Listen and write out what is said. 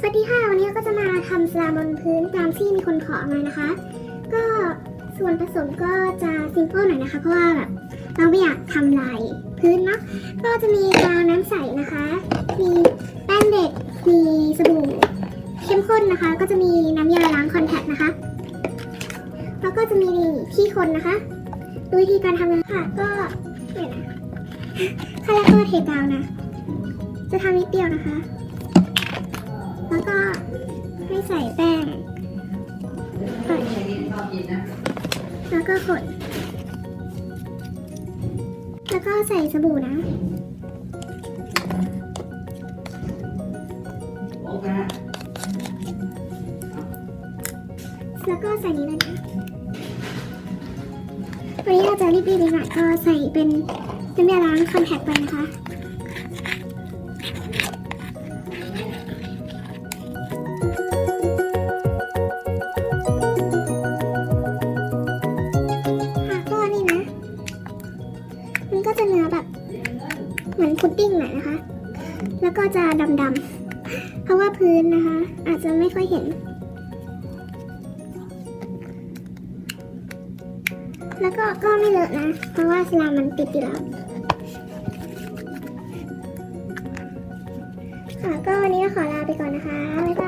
สวัสดีค่ะ วันนี้ก็จะมาทำสลามบนพื้นตามที่มีคนขอมานะคะ ก็ส่วนผสมก็จะซิมเปิลหน่อยนะคะ เพราะว่าแบบเราไม่อยากทำลายพื้นเนาะก็จะมีกาวน้ำใสนะคะ มีแป้งเด็ก มีสบู่เข้มข้นนะคะ ก็จะมีน้ำยาล้างคอนแทคนะคะ แล้วก็จะมีที่คนนะคะดูวิธีการทำกันค่ะ ก็เนี่ยนะขั้นแรกก็เทกาวนะ จะทำนิดเดียวนะคะ ให้ใส่แป้งก่แล้วก็ขด แล้วก็ใส่สบู่นะแล้วก็ใส่นี้เลยนะวันนี้เราจะรีบๆดีหน่อยก็ใส่เป็นน้ำยาล้างคอนแทคไปนะคะ มันก็จะเนื้อแบบเหมือนพุดดิ้งหน่อยนะคะ แล้วก็จะดำๆ เพราะว่าพื้นนะคะ อาจจะไม่ค่อยเห็น แล้วก็ก็ไม่เลอะนะ เพราะว่าสลามมันติดอยู่แล้วค่ะก็วันนี้ก็ขอลาไปก่อนนะคะบ๊ายบาย